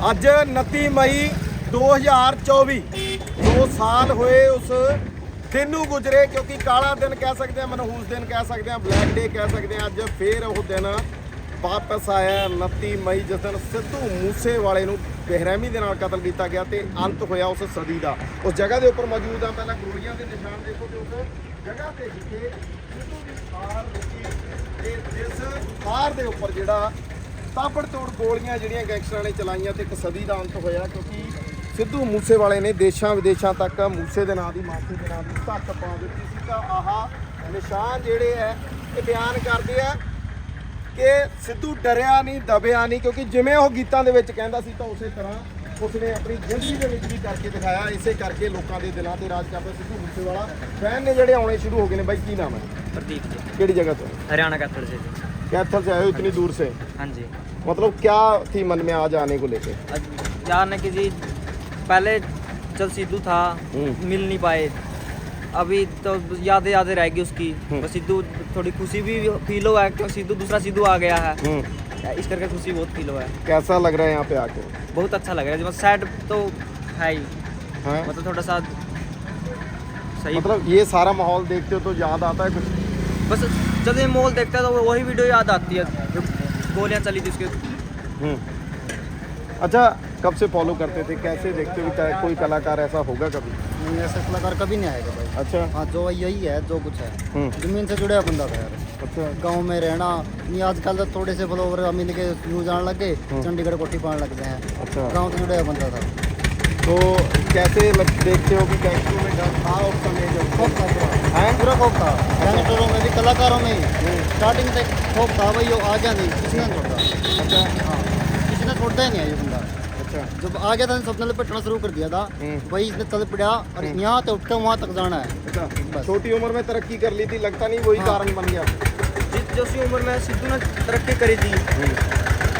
ਅੱਜ 29 ਮਈ 2024 ਦੋ ਸਾਲ ਹੋਏ ਉਸ ਦਿਨ ਨੂੰ ਗੁਜ਼ਰੇ ਕਿਉਂਕਿ ਕਾਲਾ ਦਿਨ ਕਹਿ ਸਕਦੇ ਆ ਮਨਹੂਸ ਦਿਨ ਕਹਿ ਸਕਦੇ ਆ ਬਲੈਕ ਡੇ ਕਹਿ ਸਕਦੇ ਆ ਅੱਜ ਫੇਰ ਉਹ ਦਿਨ ਵਾਪਸ ਆਇਆ 29 ਮਈ, ਜਿਸ ਦਿਨ ਸਿੱਧੂ ਮੂਸੇ ਵਾਲੇ ਨੂੰ ਬੇਰਹਿਮੀ ਦੇ ਨਾਲ ਕਤਲ ਕੀਤਾ ਗਿਆ ਤੇ ਅੰਤ ਹੋਇਆ ਉਸ ਸਦੀ ਦਾ। ਉਸ ਜਗ੍ਹਾ ਦੇ ਉੱਪਰ ਮੌਜੂਦ ਆ, ਪਹਿਲਾਂ ਗੋਲੀਆਂ ਦੇ ਨਿਸ਼ਾਨ ਦੇਖੋ ਤੇ ਉਸ ਜਗ੍ਹਾ ਤੇ ਜਿੱਥੇ ਸਿੱਧੂ ਦੀ ਥਾਰ ਰੁਕੀ ਤੇ ਜਿਸ ਥਾਰ ਦੇ ਉੱਪਰ ਜਿਹੜਾ ਤਾਪੜ ਤੋੜ ਗੋਲੀਆਂ ਜਿਹੜੀਆਂ ਗੈਂਗਸਟਰਾਂ ਨੇ ਚਲਾਈਆਂ ਤੇ ਇੱਕ ਸਦੀ ਦਾ ਅੰਤ ਹੋਇਆ ਕਿਉਂਕਿ ਸਿੱਧੂ ਮੂਸੇਵਾਲੇ ਨੇ ਦੇਸ਼ਾਂ ਵਿਦੇਸ਼ਾਂ ਤੱਕ ਮੂਸੇ ਦੇ ਨਾਂ ਦੀ ਮਾਫੀ ਦੇ ਨਾਂ ਦੀ ਧੱਕ ਪਾ ਦਿੱਤੀ ਸੀ। ਤਾਂ ਆਹ ਨਿਸ਼ਾਨ ਜਿਹੜੇ ਐ ਇਹ ਬਿਆਨ ਕਰਦੇ ਆ ਕਿ ਸਿੱਧੂ ਡਰਿਆ ਨਹੀਂ ਦਬਿਆ ਨਹੀਂ ਕਿਉਂਕਿ ਜਿਵੇਂ ਉਹ ਗੀਤਾਂ ਦੇ ਵਿੱਚ ਕਹਿੰਦਾ ਸੀ ਤਾਂ ਉਸੇ ਤਰ੍ਹਾਂ ਉਸਨੇ ਆਪਣੀ ਜ਼ਿੰਦਗੀ ਦੇ ਵਿੱਚ ਵੀ ਕਰਕੇ ਦਿਖਾਇਆ ਇਸੇ ਕਰਕੇ ਲੋਕਾਂ ਦੇ ਦਿਲਾਂ ਤੇ ਰਾਜ ਕਰਦਾ ਸਿੱਧੂ ਮੂਸੇਵਾਲਾ। ਫੈਨ ਨੇ ਜਿਹੜੇ ਆਉਣੇ ਸ਼ੁਰੂ ਹੋ ਗਏ ਨੇ ਬਾਈ ਕੀ ਨਾਮ ਹੈ? ਪ੍ਰਦੀਪ ਜੀ। ਕਿਹੜੀ ਜਗ੍ਹਾ ਤੋਂ? ਹਰਿਆਣਾ ਕਾਤੜ ਸੇ कैथल से आए हो इतनी दूर से? हाँ जी। मतलब क्या थी मन में आज आने को लेके? यार ने कि जी पहले जब सिद्धू था हम्म। मिल नहीं पाए। अभी तो यादें यादें रहेगी उसकी। हम्म। बस सिद्धू थोड़ी खुशी भी फील हुआ है क्योंकि सिद्धू दूसरा सिद्धू आ गया है। हम्म। इस करके खुशी बहुत फील हुआ है कैसा लग रहा है यहाँ पे आके? बहुत अच्छा लग रहा है। सैड तो है ही। हाँ। मतलब थोड़ा सा सही। मतलब ये सारा माहौल देखते हो तो याद आता है कुछ? बस जब ये मॉल देखते हैं तो वही वीडियो याद आती है जो गोलियाँ चली थी उसके। हम्म। अच्छा कब से फॉलो करते थे? कैसे देखते हो कि क्या कोई कलाकार ऐसा होगा कभी? नहीं ऐसा कलाकार कभी नहीं आएगा भाई। अच्छा। हाँ जो यही है जो कुछ है। हम्म। ज़मीन से जुड़ा बंदा था यार। अच्छा। गाँव में रहना नहीं आजकल तो थोड़े से फॉलोवर मिल के न्यूज़ आने लग गए हम्म। चंडीगढ़ कोठी पाने लग गए हैं। अच्छा। गाँव से जुड़ा बंदा था। तो कैसे लग, देखते हो कि गैंगस्टरों में डर था उस समय जब खौफ था पूरा हैं पूरा खौफ था गैंगस्टरों में भी कलाकारों में ही स्टार्टिंग से खौफ था भाई वो आ गया नहीं किसी ने छोड़ा अच्छा हाँ किसी ने छोड़ता ही नहीं है ये बंदा अच्छा जब आ गया था सपने लपेटना शुरू कर दिया था हम्म। वही इसने चल पड़ा और हम्म। यहाँ से उठ के वहाँ तक जाना है अच्छा बस। छोटी उम्र में तरक्की कर ली थी लगता नहीं वही हाँ। कारण बन गया जिस जो सी उम्र में सिद्धू ने तरक्की करी थी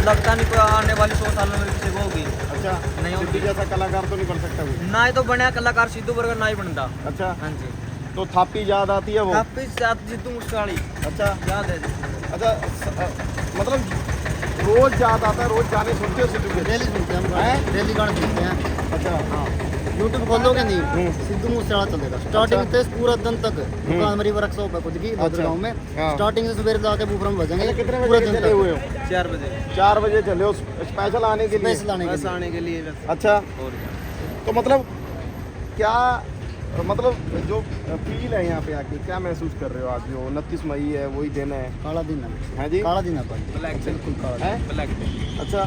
लगता नहीं कोई आने वाले सौ सालों में किसी को होगी अच्छा नहीं होती। सिद्धू जैसा कलाकार तो नहीं बन सकता कोई ना ही तो बनया कलाकार सिद्धू वर्ग ना ही बनता अच्छा हाँ जी तो थापी याद आती है वो काफी ज्यादा सिद्धू मुस्काली अच्छा याद है जी। अच्छा स- अ, मतलब रोज याद आता है रोज गाने सुनते हो सिद्धू के डेली सुनते हैं हम हैं? गाने डेली गाने सुनते हैं अच्छा हाँ यूट्यूब खोलोगे नहीं। सिद्धू मूसेवाला चलेगा। स्टार्टिंग। से पूरा दिन तक। दुकान हमारी वर्कशॉप है खुद की। गाँव में। स्टार्टिंग से सवेरे जाके बूफर में बजेंगे कितने पूरा बजे दिन चले हुए तक। चार बजे। चार बजे चले हो स्पेशल आने के लिए? स्पेशल आने के बस लिए। आने के अच्छा। तो मतलब क्या मतलब जो फील है यहाँ पे आके क्या महसूस कर रहे हो आज जो उनतीस मई है वही दिन है? काला दिन है। हैं जी। काला दिन है ब्लैक बिल्कुल काला हैं? ब्लैक अच्छा।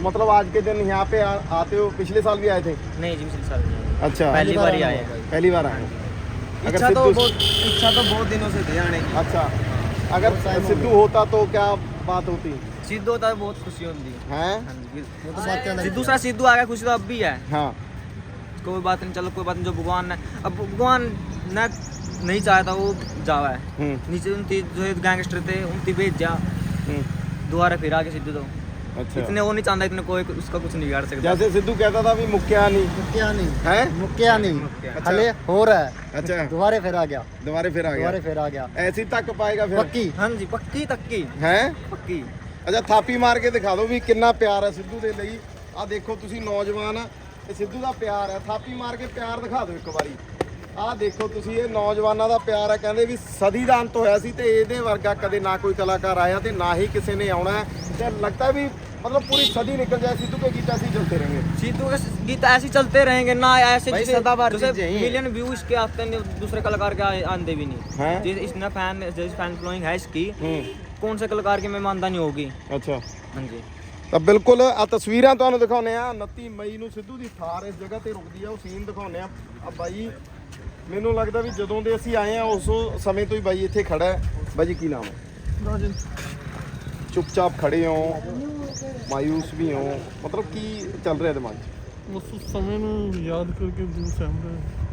तो मतलब आज के दिन यहाँ पे आ, आते हो? पिछले साल भी आए थे? नहीं जी पिछले साल नहीं अच्छा। पहली बार ही आए पहली बार आए अगर इच्छा तो सिद्धू- बहुत इच्छा तो बहुत दिनों से थी आने की। अच्छा। अगर हो सिद्धू होता तो क्या बात होती? सिद्धू होता है बहुत खुशी होती। हैं? हाँ तो है। दूसरा सिद्धू आ गया खुशी तो अब भी है। हाँ। कोई बात नहीं चलो कोई बात नहीं जो भगवान ने अब भगवान ने नहीं चाहा था वो जावा। है हम्म। नीचे उनकी जो गैंगस्टर थे उनकी भेज जा। हम्म, दोबारा फिर आगे सिद्धू तो। अच्छा इतने वो नहीं चाहता इतने कोई उसका कुछ नहीं बिगाड़ सकता जैसे सिद्धू कहता था भी मुखिया नहीं मुक्किया नहीं है मुक्किया नहीं मुक्किया। हले हो रहा है अच्छा दोबारा फिर आ गया दोबारा फिर आ दोबारा गया फिर आ गया ऐसी तक पाएगा फिर पक्की हाँ जी पक्की तक्की हैं पक्की ਅੱਛਾ ਥਾਪੀ ਮਾਰ ਕੇ ਦਿਖਾ ਦਿਓ ਵੀ ਕਿੰਨਾ ਪਿਆਰ ਹੈ ਸਿੱਧੂ ਦੇ ਲਈ ਆ ਦੇਖੋ ਤੁਸੀਂ ਨੌਜਵਾਨ ਆ ਇਹ ਸਿੱਧੂ ਦਾ ਪਿਆਰ ਹੈ ਥਾਪੀ ਮਾਰ ਕੇ ਪਿਆਰ ਦਿਖਾ ਦਿਓ ਇੱਕ ਵਾਰੀ ਆਹ ਦੇਖੋ ਤੁਸੀਂ ਇਹ ਨੌਜਵਾਨਾਂ ਦਾ ਪਿਆਰ ਆ ਕਹਿੰਦੇ ਵੀ ਸਦੀ ਦਾ ਅੰਤ ਹੋਇਆ ਸੀ ਤੇ ਇਹਦੇ ਵਰਗਾ ਕਦੇ ਨਾ ਕੋਈ ਕਲਾਕਾਰ ਆਇਆ ਤੇ ਨਾ ਹੀ ਕਿਸੇ ਨੇ ਆਉਣਾ ਤੇ ਲੱਗਦਾ ਵੀ मतलब पूरी सदी निकल जाए सिद्धू के गीत ऐसे ही चलते रहेंगे सिद्धू के गीत ऐसे ही चलते रहेंगे ना ऐसे मिलियन व्यूज के आते हैं दूसरे कलाकार के आंदे भी नहीं इसने फैन जैसे फैन फॉलोइंग है इसकी कौन से कलाकार की मेहमानदा नहीं होगी अच्छा हाँ जी ਤਾਂ ਬਿਲਕੁਲ ਆ ਤਸਵੀਰਾਂ ਤੁਹਾਨੂੰ ਦਿਖਾਉਨੇ ਆ 29 ਮਈ ਨੂੰ ਸਿੱਧੂ ਦੀ ਥਾਰ ਇਸ ਜਗ੍ਹਾ ਤੇ ਰੁਕਦੀ ਆ ਉਹ ਸੀਨ ਦਿਖਾਉਨੇ ਆ ਆ ਬਾਈ ਮੈਨੂੰ ਲੱਗਦਾ ਵੀ ਜਦੋਂ ਦੇ ਅਸੀਂ ਆਏ ਆ ਉਸ ਸਮੇਂ ਤੋਂ ਹੀ ਬਾਈ ਇੱਥੇ ਖੜਾ ਹੈ। ਬਾਈ ਕੀ ਨਾਮ ਹੈ? ਚੁੱਪਚਾਪ ਖੜੇ ਹੋ ਮਾਯੂਸ ਵੀ ਹੋ। ਮਤਲਬ ਕੀ ਚੱਲ ਰਿਹਾ ਦਿਮਾਗ 'ਚ? ਉਸ ਸਮੇਂ ਨੂੰ ਯਾਦ ਕਰਕੇ ਦਿਲ ਸਹਿਮ ਰਿਹਾ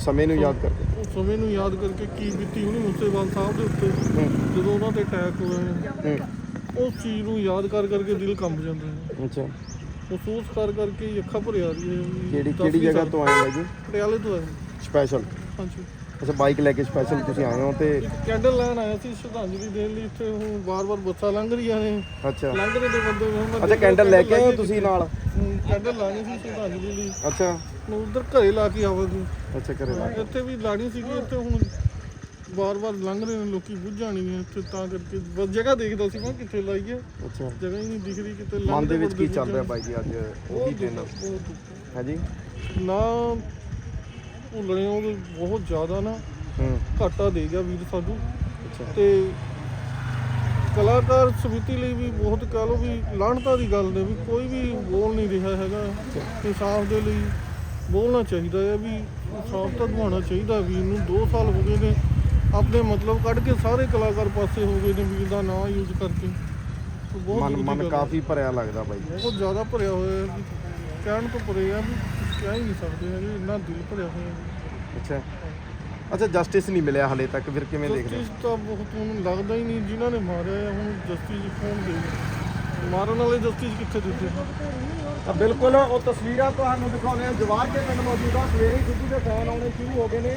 ਸਮੇਂ ਨੂੰ ਯਾਦ ਕਰਕੇ। ਉਹ ਸਮੇਂ ਨੂੰ ਯਾਦ ਕਰਕੇ ਕੀ ਬੀਤੀ ਹੋਣੀ ਮੂਸੇਵਾਲ ਸਾਹਿਬ ਦੇ ਉੱਤੇ ਹੂੰ। ਜਦੋਂ ਉਹਨਾਂ ਤੇ ਅਟੈਕ ਹੋਇਆ ਹੂੰ। ਉਸ ਚੀਜ਼ ਨੂੰ ਯਾਦ ਕਰ ਕਰਕੇ ਦਿਲ ਕੰਬ ਜਾਂਦਾ ਹੈ। ਅੱਛਾ। ਮਹਿਸੂਸ ਕਰ ਕਰਕੇ ਹੀ ਅੱਖਾਂ ਭਰ ਆ ਰਹੀ ਹੈ। ਕਿਹੜੀ ਜਗ੍ਹਾ ਤੋਂ ਆਏ ਬਾਈ ਜੀ? ਪਟਿਆਲੇ ਤੋਂ ਹੈ ਸਪੈਸ਼ਲ ਹਾਂਜੀ। ਅੱਛਾ ਬਾਈਕ ਲੈ ਕੇ ਸਪੈਸ਼ਲ ਤੁਸੀਂ ਆਏ ਹੋ ਤੇ ਕੈਂਡਲ ਲੈਣ ਆਇਆ ਸੀ ਸ਼ਰਧਾਂਜਲੀ ਦੇਣ ਲਈ ਇੱਥੇ ਹੁਣ ਬਾਰ-ਬਾਰ ਬੱਸਾਂ ਲੰਘ ਰਹੀਆਂ ਨੇ। ਅੱਛਾ। ਲੰਘ ਰਹੇ ਨੇ ਬੰਦੇ ਹੁਣ ਮੈਂ ਅੱਛਾ ਕੈਂਡਲ ਲੈ ਕੇ ਆਏ ਹੋ ਤੁਸੀਂ ਨਾਲ? ਕੈਂਡਲ ਲਾਣੀ ਸੀ ਸ਼ਰਧਾਂਜਲੀ ਲਈ। ਅੱਛਾ। ਮੈਂ ਉਧਰ ਘਰੇ ਲਾ ਕੇ ਆਵਾਂਗੀ। ਅੱਛਾ ਕਰੇ ਲਾ ਕੇ। ਇੱਥੇ ਵੀ ਲਾਣੀ ਸੀਗੀ ਇੱਥੇ ਹੁਣ ਬਾਰ-ਬਾਰ ਲੰਘ ਰਹੇ ਨੇ ਲੋਕੀ ਬੁੱਝ ਜਾਣੀ ਹੈ ਇੱਥੇ ਤਾਂ ਕਰਕੇ ਬਸ ਜਗ੍ਹਾ ਦੇਖਦਾ ਸੀ ਮੈਂ ਕਿੱਥੇ ਲਾਈਏ। ਅੱਛਾ। ਜਗ੍ਹਾ ਹੀ ਨਹੀਂ ਦਿਖ ਰਹੀ ਕਿਤੇ ਮਨ ਦੇ ਵਿੱਚ ਕੀ ਚੱਲ ਰਿਹਾ ਬਾਈ ਜੀ ਅੱਜ ਉਹੀ ਦਿਨ। ਦੁੱਖ, ਬਹੁਤ ਦੁੱਖ। ਹੈ ਜੀ ਨਾ ਭੁੱਲਣੇ ਉਹ ਬਹੁਤ ਜ਼ਿਆਦਾ ਨਾ ਹੂੰ। ਘਾਟਾ ਦੇ ਗਿਆ ਵੀਰ ਸਾਨੂੰ। ਅੱਛਾ। ਤੇ ਕਲਾਕਾਰ ਸਮਿਤੀ ਲਈ ਵੀ ਬਹੁਤ ਕਹ ਲਓ ਵੀ ਲਾਹਣਤਾ ਦੀ ਗੱਲ ਨੇ ਵੀ ਕੋਈ ਵੀ ਬੋਲ ਨਹੀਂ ਰਿਹਾ ਹੈਗਾ। ਇਨਸਾਫ ਦੇ ਲਈ ਬੋਲਣਾ ਚਾਹੀਦਾ ਹੈ ਵੀ ਇਨਸਾਫ ਤਾਂ ਦਿਵਾਉਣਾ ਚਾਹੀਦਾ ਵੀਰ ਨੂੰ। 2 ਸਾਲ ਹੋ ਗਏ ਨੇ ਆਪਣੇ ਮਤਲਬ ਕੱਢ ਕੇ ਸਾਰੇ ਕਲਾਕਾਰ ਪਾਸੇ ਹੋ ਗਏ ਨੇ ਵੀਰ ਦਾ ਨਾਂ ਯੂਜ਼ ਕਰਕੇ। ਬਹੁਤ ਮਨ। ਕਾਫੀ ਭਰਿਆ ਲੱਗਦਾ ਬਾਈ। ਬਹੁਤ ਜ਼ਿਆਦਾ ਭਰਿਆ ਹੋਇਆ ਹੈ ਕਹਿਣ ਤੋਂ ਪਰੇ ਆ ਵੀ ਕਹਿ ਹੀ ਨਹੀਂ ਸਕਦੇ ਹੈਗੇ ਇੰਨਾ ਦਿਲ ਭਰਿਆ ਹੋਇਆ ਹੈ। ਅੱਛਾ। ਅੱਛਾ ਜਸਟਿਸ ਨਹੀਂ ਮਿਲਿਆ ਹਲੇ ਤੱਕ ਫਿਰ ਕਿਵੇਂ ਦੇਖਦੇ ਹੋ? ਜਸਟਿਸ ਤਾਂ ਬਹੁਤ ਹੁਣ ਲੱਗਦਾ ਹੀ ਨਹੀਂ ਜਿਨ੍ਹਾਂ ਨੇ ਮਾਰਿਆ ਹੈ, ਹੁਣ ਜਸਟਿਸ ਕੌਣ ਦੇ ਮਾਰਨ ਵਾਲੇ ਜਸਟਿਸ ਕਿੱਥੇ ਦਿੱਤੇ? ਤਾਂ ਬਿਲਕੁਲ ਉਹ ਤਸਵੀਰਾਂ ਤੁਹਾਨੂੰ ਦਿਖਾਉਂਦੇ ਆ ਜਵਾਰ ਕੇ ਪਿੰਡ ਮੌਜੂਦਾ ਸਵੇਰੇ ਹੀ ਸਿੱਧੂ ਦੇ ਫੈਨ ਆਉਣੇ ਸ਼ੁਰੂ ਹੋ ਗਏ ਨੇ।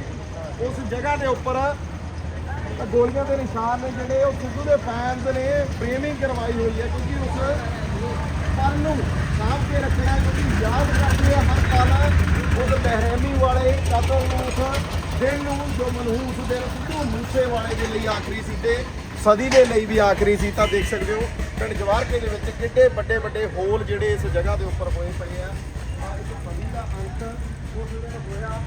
ਉਸ ਜਗ੍ਹਾ ਦੇ ਉੱਪਰ ਤਾਂ ਗੋਲੀਆਂ ਦੇ ਨਿਸ਼ਾਨ ਨੇ ਜਿਹੜੇ ਉਹ ਸਿੱਧੂ ਦੇ ਫੈਨਸ ਨੇ ਫਰੇਮਿੰਗ ਕਰਵਾਈ ਹੋਈ ਹੈ ਕਿਉਂਕਿ ਉਸ ਪਲ ਨੂੰ ਸਾਂਭ ਕੇ ਰੱਖਣਾ ਕਿਉਂਕਿ ਯਾਦ ਕਰਦੇ ਆ ਹਰ ਪਲ ਉਸ ਬਹਿਰਮੀ ਵਾਲੇ ਕਤਲ ਨੂੰ ਉਸ ਦਿਨ ਨੂੰ, ਜੋ ਮਨਹੂਸ ਦਿਨ ਸਿੱਧੂ ਮੂਸੇ ਵਾਲੇ ਦੇ ਲਈ ਆਖਰੀ ਸੀ ਤੇ ਸਦੀ ਦੇ ਲਈ ਵੀ ਆਖਰੀ ਸੀ। ਤਾਂ ਦੇਖ ਸਕਦੇ ਹੋ, ਪਿੰਡ ਜਵਾਰਕੇ ਦੇ ਵਿੱਚ ਕਿੱਡੇ ਵੱਡੇ ਵੱਡੇ ਹੋਲ ਜਿਹੜੇ ਇਸ ਜਗ੍ਹਾ ਦੇ ਉੱਪਰ ਹੋਏ ਪਏ ਆ। ਆਹ ਇਸ ਸਦੀ ਦਾ ਅੰਤ ਉਸ ਦਿਨ ਹੋਇਆ।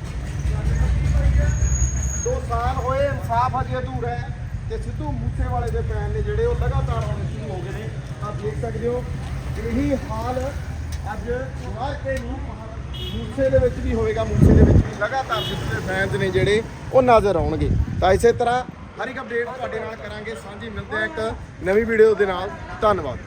ਦੋ ਸਾਲ ਹੋਏ, ਇਨਸਾਫ ਅਜੇ ਅਧੂਰਾ ਹੈ ਤੇ ਸਿੱਧੂ ਮੂਸੇ ਵਾਲੇ ਦੇ ਫੈਨ ਨੇ ਜਿਹੜੇ ਉਹ ਲਗਾਤਾਰ ਆਉਣੇ ਸ਼ੁਰੂ ਹੋ ਗਏ ਨੇ। ਆਪ ਦੇਖ ਸਕਦੇ ਹੋ ਇਹੀ ਹਾਲ ਅੱਜ ਜਵਾਰਕੇ ਨੂੰ ਮੂਸੇ ਦੇ ਵਿੱਚ ਵੀ ਹੋਏਗਾ ਮੂਸੇ ਦੇ ਵਿੱਚ ਵੀ ਲਗਾਤਾਰ ਸਿੱਧੂ ਫੈਨਸ ਨੇ ਜਿਹੜੇ, ਉਹ ਨਜ਼ਰ ਆਉਣਗੇ। ਤਾਂ ਇਸੇ ਤਰ੍ਹਾਂ ਹਰ ਇੱਕ ਅਪਡੇਟ ਤੁਹਾਡੇ ਨਾਲ ਕਰਾਂਗੇ। ਸਾਂਝੀ ਮਿਲਦੇ ਆ ਇੱਕ ਨਵੀਂ ਵੀਡੀਓ ਦੇ ਨਾਲ। ਧੰਨਵਾਦ।